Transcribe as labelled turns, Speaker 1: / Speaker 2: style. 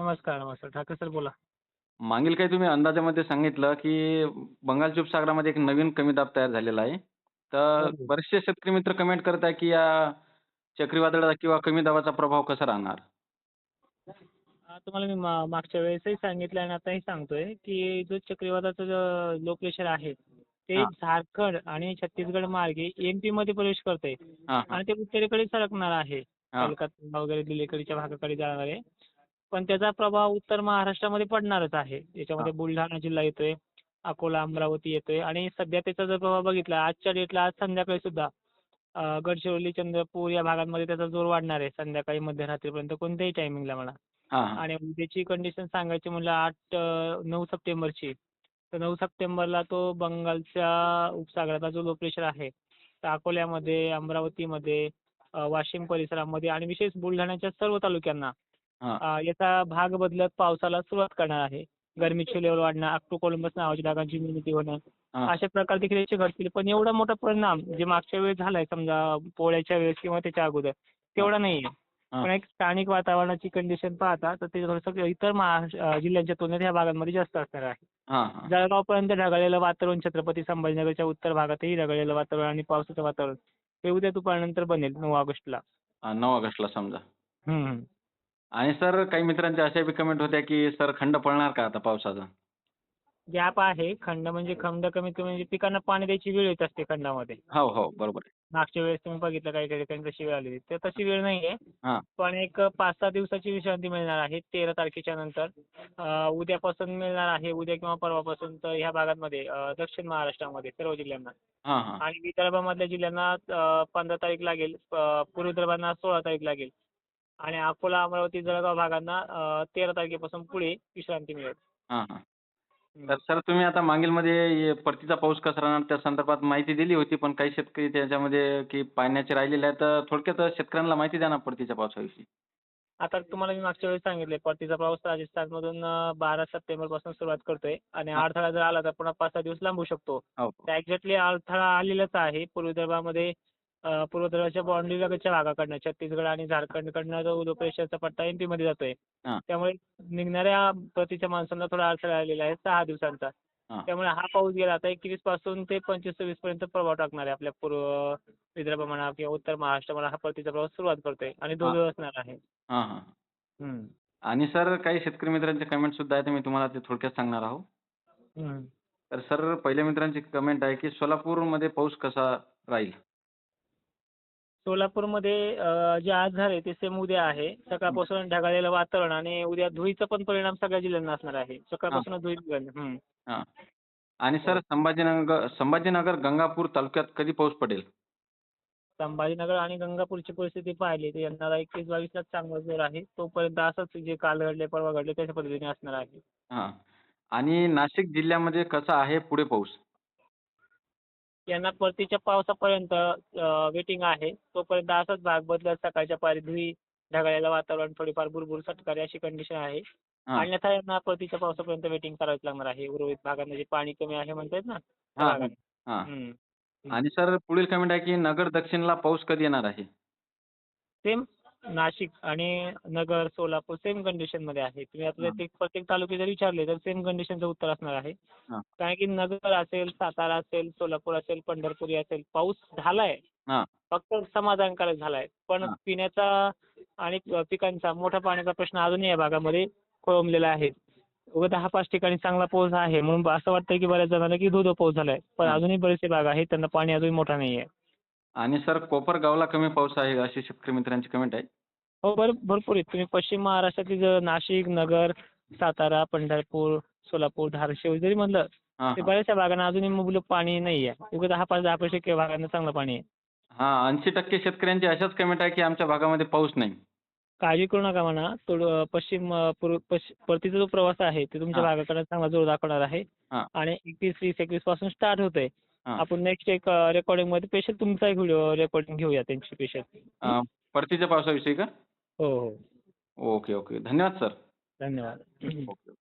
Speaker 1: नमस्कार, नमस्कार. ठाकरे सर बोला.
Speaker 2: मागील काही तुम्ही अंदाजामध्ये सांगितलं, की बंगालच्या उपसागरामध्ये एक नवीन कमी दाब तयार झालेला आहे. तर
Speaker 1: हो, हो.
Speaker 2: बरेचसे शेतकरी मित्र कमेंट करत आहे, की या चक्रीवादळाचा किंवा कमी दाबाचा प्रभाव कसा राहणार?
Speaker 1: तुम्हाला मी मा मागच्या वेळेसही सांगितलं आणि आताही सांगतोय, की जो चक्रीवादळाचं जो लो प्रेशर आहे, ते
Speaker 2: हां.
Speaker 1: झारखंड आणि छत्तीसगड मार्गे एम-पीमध्ये प्रवेश करतंय
Speaker 2: हां, हां.
Speaker 1: आणि ते उत्तरेकडे सरकणार आहे.
Speaker 2: हां.
Speaker 1: कोलकाता वगैरे दिल्लीकडच्या भागाकडे जाणार आहे. पण त्याचा प्रभाव उत्तर महाराष्ट्रामध्ये पडणारच आहे. याच्यामध्ये. बुलढाणा जिल्हा येतोय, अकोला, अमरावती येतोय आणि सध्या त्याचा जर प्रभाव बघितला आजच्या डेटला आज संध्याकाळी सुद्धा गडचिरोली, चंद्रपूर या भागांमध्ये त्याचा जोर वाढणार आहे. संध्याकाळी मध्यरात्रीपर्यंत कोणत्याही टायमिंगला म्हणा. आणि उद्याची कंडिशन सांगायची म्हणलं 8 अ, 9 सप्टेंबरची. तर 9 सप्टेंबरला तो बंगालच्या उपसागराचा जो लो प्रेशर आहे, तर अकोल्यामध्ये, अमरावतीमध्ये, वाशिम परिसरामध्ये आणि विशेष बुलढाण्याच्या सर्व तालुक्यांना याचा भाग बदलत पावसाला सुरुवात करणार आहे. गरमीची लेव्हल वाढणं, ऑक्टो कोलंबस नावाच्या ढगांची निर्मिती होणं. अशा प्रकार देखील याचे घडतील. पण एवढा मोठा परिणाम जे मागच्या वेळेस झालाय समजा पोळ्याच्या वेळेस किंवा त्याच्या अगोदर, तेवढा नाहीये. पण एक स्थानिक वातावरणाची कंडिशन पाहता तर ते थोडंसं इतर जिल्ह्यांच्या तुलनेत ह्या भागांमध्ये जास्त असणार आहे. जळगावपर्यंत ढगाळलेलं वातावरण छत्रपती संभाजीनगरच्या उत्तर भागातही ढगाळलेलं वातावरण आणि पावसाचं वातावरण हे उद्या दुपारनंतर बनेल 9 ऑगस्टला.
Speaker 2: 9 ऑगस्टला समजा. आणि सर काही मित्रांच्या अशा बी कमेंट होत्या, की सर खंड पडणार का आता पावसाचा?
Speaker 1: गॅप आहे. खंड म्हणजे खंड कमीत कमी म्हणजे पिकांना पाणी द्यायची वेळ येत असते खंडामध्ये.
Speaker 2: हो, हो. बरोबर आहे.
Speaker 1: मागच्या वेळेस तुम्ही बघितलं काही काही ठिकाणी तशी वेळ आलेली. तर तशी वेळ नाहीये.
Speaker 2: हां.
Speaker 1: पण एक 5-6 दिवसाची विश्रांती मिळणार आहे 13 तारखेच्या नंतर. अ, उद्यापासून मिळणार आहे. उद्या किंवा परवापासून तर ह्या भागांमध्ये अ, दक्षिण महाराष्ट्रामध्ये सर्व जिल्ह्यांना
Speaker 2: हां, हां.
Speaker 1: आणि विदर्भामधल्या जिल्ह्यांना अ, 15 तारीख लागेल. अ, पूर्व विदर्भांना 16 तारीख लागेल आणि अकोला, अमरावती, जळगाव भागांना 13 तारखेपासून पुढे विश्रांती मिळेल.
Speaker 2: हां, हां.
Speaker 1: हं.
Speaker 2: तर सर तुम्ही आता मागीलमध्ये हे परतीचा पाऊस कसा राहणार त्या संदर्भात माहिती दिली होती. पण काही शेतकरी त्याच्यामध्ये की पाण्याचे राहिलेले आहेत. तर थोडक्यात शेतकऱ्यांना माहिती द्या ना परतीच्या पावसाविषयी.
Speaker 1: आता तुम्हाला मी मागच्या वेळेस सांगितलंय परतीचा पाऊस राजस्थानमधून अ, 12 सप्टेंबरपासून सुरुवात करतोय आणि. अडथळा जर आला तर पुन्हा 5-6 दिवस लांबू शकतो.
Speaker 2: हो, हो.
Speaker 1: तर एक्झॅक्टली अडथळा आलेलाच आहे. पूर्व विदर्भामध्ये अ, पूर्व विदर्भाच्या बाउंड्री लगतच्या भागाकडनं छत्तीसगड आणि झारखंडकडनं जो लो प्रेशरचा पट्टा एमपीमध्ये जातोय.
Speaker 2: हां.
Speaker 1: त्यामुळे निघणाऱ्या परतीच्या मान्सूनला थोडा अडथळा आलेला आहे 6 दिवसांचा. त्यामुळे हा पाऊस गेला आता 21 पासून ते 25-26 पर्यंत प्रभाव टाकणार आहे आपल्या पूर्व विदर्भ म्हणा किंवा उत्तर महाराष्ट्र म्हणा हा परतीचा प्रवास सुरुवात करतोय आणि. 2 दिवस असणार आहे.
Speaker 2: आणि सर काही शेतकरी मित्रांचे कमेंट सुद्धा आहेत. मी तुम्हाला ते थोडक्यात सांगणार आहोत. तर सर पहिल्या मित्रांची कमेंट आहे, की सोलापूरमध्ये पाऊस कसा राहील?
Speaker 1: सोलापूरमध्ये जे आज झाले ते सेम उद्या आहे. सकाळपासून ढगाळलेलं वातावरण आणि उद्या धुळीचा पण परिणाम सगळ्या जिल्ह्यांना असणार आहे. सकाळपासूनच धुळी निघाली. हं.
Speaker 2: आणि सर संभाजीनगर संभाजीनगर गंगापूर तालुक्यात कधी पाऊस पडेल?
Speaker 1: संभाजीनगर आणि गंगापूरची परिस्थिती पाहिली तर यंदा 21-22लाच चांगला जोर आहे. तोपर्यंत असंच जे काल घडले, परवा घडले त्याच्या पद्धतीने असणार आहे.
Speaker 2: हां. आणि नाशिक जिल्ह्यामध्ये कसा आहे पुढे पाऊस?
Speaker 1: यांना परतीच्या पावसापर्यंत वेटिंग आहे. तोपर्यंत असाच भाग बदलत सकाळच्या पारी धुळी, ढगाळलेलं वातावरण, थोडीफार बुरबुर, सटकारी अशी कंडिशन आहे. अन्यथा यांना परतीच्या पावसापर्यंत वेटिंग करावीच लागणार आहे. उर्वरित भागांना जे पाणी कमी आहे म्हणतायत ना.
Speaker 2: आणि सर पुढील कमेंट आहे, की नगर दक्षिणला पाऊस कधी येणार आहे?
Speaker 1: सेम नाशिक आणि नगर, सोलापूर सेम कंडिशनमध्ये आहे. तुम्ही आता. ते प्रत्येक तालुके जर विचारले तर सेम कंडिशनचं उत्तर असणार आहे.
Speaker 2: हां.
Speaker 1: कारण की नगर असेल, सातारा असेल, सोलापूर असेल, पंढरपुरी असेल पाऊस झालाय.
Speaker 2: हां.
Speaker 1: फक्त समाधानकारक झालाय. पण
Speaker 2: हां.
Speaker 1: पिण्याचा आणि पिकांचा मोठा पाण्याचा प्रश्न अजूनही या भागामध्ये खोळंबलेला आहे. उगा 10-5 ठिकाणी चांगला पाऊस आहे म्हणून असं वाटतंय की बऱ्याच जणांना की धो-धो पाऊस झालाय. पण
Speaker 2: हां.
Speaker 1: अजूनही बरेचसे भाग आहेत त्यांना पाणी अजून मोठा नाहीये.
Speaker 2: आणि सर कोपरगावला कमी पाऊस आहे अशी शेतकरी मित्रांची कमेंट आहे.
Speaker 1: हो भर भरपूर आहेत. तुम्ही पश्चिम महाराष्ट्रातील जर नाशिक, नगर, सातारा, पंढरपूर, सोलापूर, धाराशिव जरी म्हणलं
Speaker 2: हां,
Speaker 1: ते
Speaker 2: हां.
Speaker 1: बऱ्याचशा भागांना अजूनही मुबलक पाणी नाहीये. उगा 10-5 10% भागांना चांगलं पाणी आहे.
Speaker 2: हां, 80% शेतकऱ्यांची अशाच कमेंट आहे, की आमच्या भागामध्ये पाऊस नाही.
Speaker 1: काळजी करू नका म्हणा. थोडं पश्चिम अ, पूर्व पश्चिम परतीचा जो प्रवास आहे ते तुमच्या
Speaker 2: हां.
Speaker 1: भागाकडे चांगला जोर दाखवणार आहे.
Speaker 2: हां.
Speaker 1: आणि 21, 20, 21 पासून स्टार्ट होतंय. आपण नेक्स्ट एक अ, रेकॉर्डिंगमध्ये स्पेशल तुमचा एक व्हिडिओ रेकॉर्डिंग घेऊया त्यांची स्पेशल.
Speaker 2: परतीच्या पावसाविषयी का?
Speaker 1: हो, हो.
Speaker 2: Okay, okay. धन्यवाद सर.
Speaker 1: धन्यवाद.
Speaker 2: ओके.